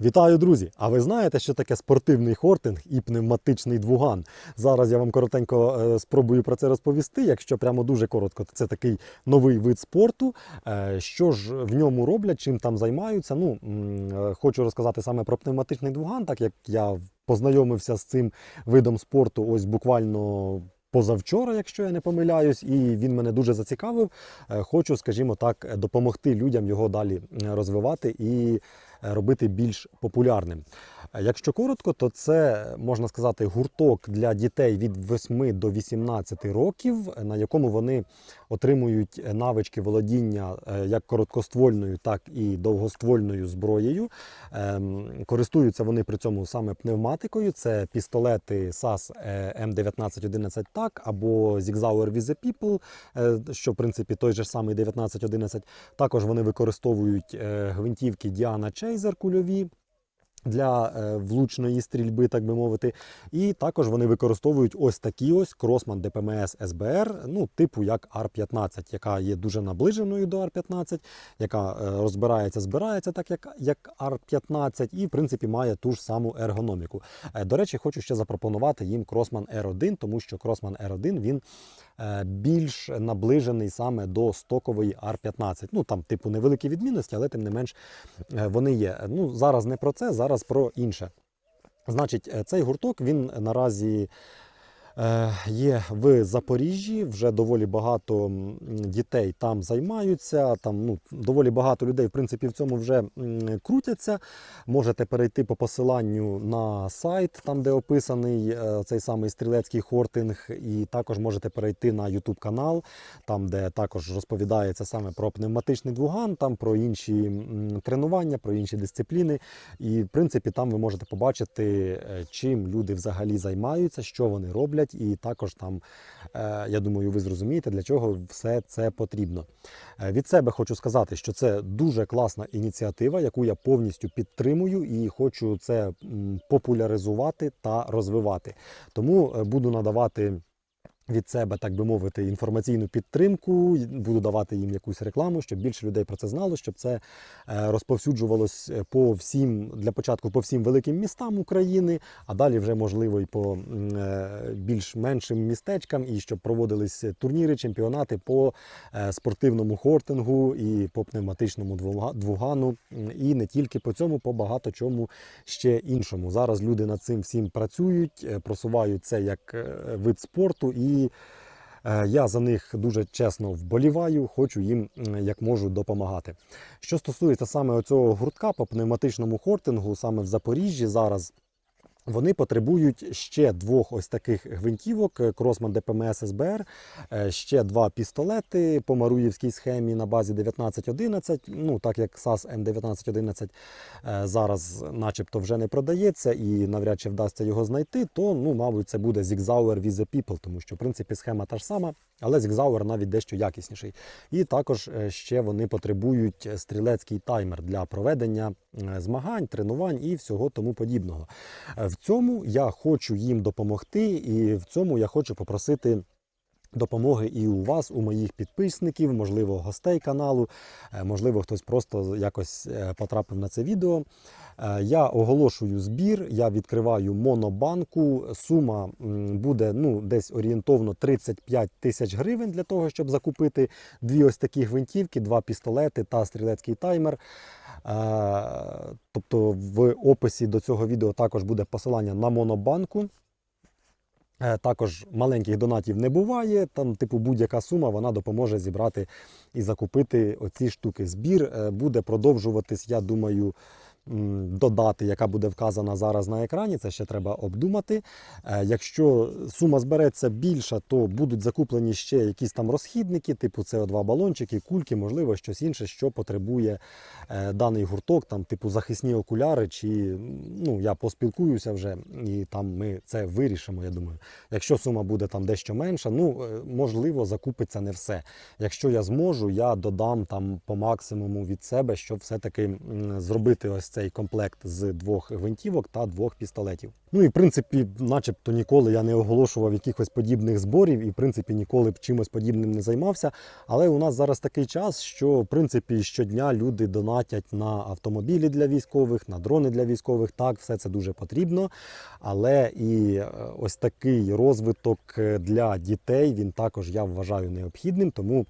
Вітаю, друзі! А ви знаєте, що таке спортивний хортинг і пневматичний двуган? Зараз я вам коротенько е, спробую про це розповісти. Якщо прямо дуже коротко, це такий новий вид спорту. Е, Що ж в ньому роблять, чим там займаються? Ну е, хочу розказати саме про пневматичний двуган, так як я познайомився з цим видом спорту ось буквально. Позавчора, якщо я не помиляюсь, і він мене дуже зацікавив. Хочу, скажімо так, допомогти людям його далі розвивати і робити більш популярним. Е, Якщо коротко, то це можна сказати гурток для дітей від 8 до 18 років, е, на якому вони отримують е, навички володіння е, як короткоствольною, так і довгоствольною зброєю. Ем, Користуються вони при цьому саме пневматикою. Це пістолети SAS е, M1911 TAC або Zigzauer the People, е, що в принципі той же самий 1911. Також вони використовують е, гвинтівки Diana Chaser кульові. Для е, влучної стрільби, так би мовити, і також вони використовують ось такі ось Crossman DPMS SBR, ну типу як R15, яка є дуже наближеною до R15, яка е, розбирається, збирається так як, як R15, і в принципі має ту ж саму ергономіку. Е, До речі, хочу ще запропонувати їм Crossman R1, тому що Crossman R1 він більш наближений саме до стокової R15. Ну там, типу, невеликі відмінності, але тим не менш вони є. Ну зараз не про це, зараз про інше. Значить, е, цей гурток він наразі є в Запоріжжі. Вже доволі багато дітей там займаються. Там ну, доволі багато людей, в принципі, в цьому вже крутяться. Можете перейти по посиланню на сайт, там де описаний е, цей самий стрілецький хортинг, і також можете перейти на YouTube канал, там де також розповідається саме про пневматичний двуган, там про інші тренування, про інші дисципліни. І в принципі там ви можете побачити, е, чим люди взагалі займаються, що вони роблять, і також там, е, я думаю, ви зрозумієте, для чого все це потрібно. Е, Від себе хочу сказати, що це дуже класна ініціатива, яку я повністю підтримую і хочу це популяризувати та розвивати. Тому е, буду надавати. Від себе, так би мовити, інформаційну підтримку, буду давати їм якусь рекламу, щоб більше людей про це знало, щоб це е, розповсюджувалось по всім для початку по всім великим містам України, а далі вже можливо і по е, більш меншим містечкам, і щоб проводились турніри, чемпіонати по е, спортивному хортингу і по пневматичному двуга- двугану, і не тільки по цьому, по багато чому ще іншому. Зараз люди над цим всім працюють, просувають це як вид спорту, і е, я за них дуже чесно вболіваю, хочу їм як можу допомагати. Що стосується саме цього гуртка по пневматичному хортингу, саме в Запоріжжі зараз. Вони потребують ще двох ось таких гвинтівок Crossman DPMS SBR, е, ще два пістолети по маруївській схемі на базі 1911. Ну так як SAS M1911 е, зараз, начебто, вже не продається і навряд чи вдасться його знайти, то ну, мабуть, це буде Zigzauer with People, тому що в принципі схема та ж сама, але Zigzauer навіть дещо якісніший. І також е, ще вони потребують стрілецький таймер для проведення змагань, тренувань і всього тому подібного. Цьому я хочу їм допомогти, і в цьому я хочу попросити. Допомоги і у вас, у моїх підписників, можливо, гостей каналу, е, можливо, хтось просто якось е, потрапив на це відео. Е, Я оголошую збір, я відкриваю монобанку. Сума буде ну, десь орієнтовно 35 тисяч гривень для того, щоб закупити дві ось такі гвинтівки, два пістолети та стрілецький таймер. Тобто в описі до цього відео також буде посилання на монобанку. Е, Також маленьких донатів не буває. Там, типу, будь-яка сума вона допоможе зібрати і закупити оці штуки. Збір е, буде продовжуватись, я думаю, м, до дати, яка буде вказана зараз на екрані. Це ще треба обдумати. Е, Якщо сума збереться більша, то будуть закуплені ще якісь там розхідники, типу СО2 балончики, кульки, можливо, щось інше, що потребує е, даний гурток, там, типу, захисні окуляри, чи ну, я поспілкуюся вже, і там ми це вирішимо, я думаю. Якщо сума буде там дещо менша, ну е, можливо, закупиться не все. Якщо я зможу, я додам там по максимуму від себе, щоб все-таки зробити ось цей комплект з двох гвинтівок та двох пістолетів. Ну і в принципі, начебто ніколи я не оголошував якихось подібних зборів, і в принципі ніколи б чимось подібним не займався. Але у нас зараз такий час, що в принципі щодня люди донатять на автомобілі для військових, на дрони для військових. Так, все це дуже потрібно. Але і е, ось такий розвиток е, для дітей він також я вважаю необхідним. Тому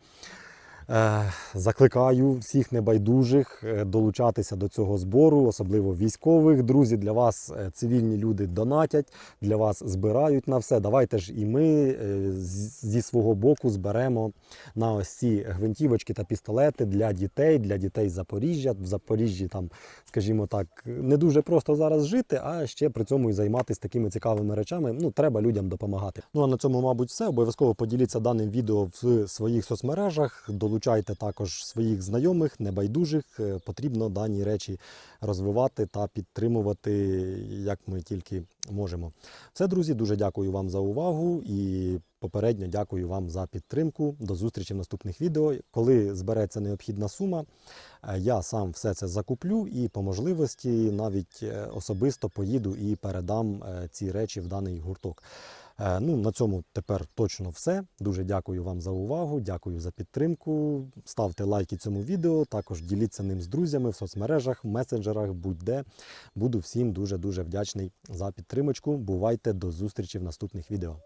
Закликаю всіх небайдужих е, долучатися до цього збору, особливо військових. Друзі, для вас е, цивільні люди донатять, для вас збирають на все. Давайте ж і ми е, зі свого боку зберемо на ось ці гвинтівочки та пістолети для дітей, для дітей Запоріжжя. В Запоріжжі там, скажімо так, не дуже просто зараз жити, а ще при цьому і займатися такими цікавими речами. Ну, треба людям допомагати. Ну а на цьому, мабуть, все. Обов'язково поділіться даним відео в своїх соцмережах. Долучайте також своїх знайомих, небайдужих. Е, Потрібно дані речі розвивати та підтримувати, як ми тільки можемо. Все, друзі, дуже дякую вам за увагу і попередньо дякую вам за підтримку. До зустрічі в наступних відео. Коли збереться необхідна сума, е, я сам все це закуплю і по можливості навіть е, особисто поїду і передам ці речі в даний гурток. Е, Ну, на цьому тепер точно все. Дуже дякую вам за увагу, дякую за підтримку. Ставте лайки цьому відео, також діліться ним з друзями в соцмережах, месенджерах, будь-де. Буду всім дуже дуже вдячний за підтримочку. Бувайте до зустрічі в наступних відео.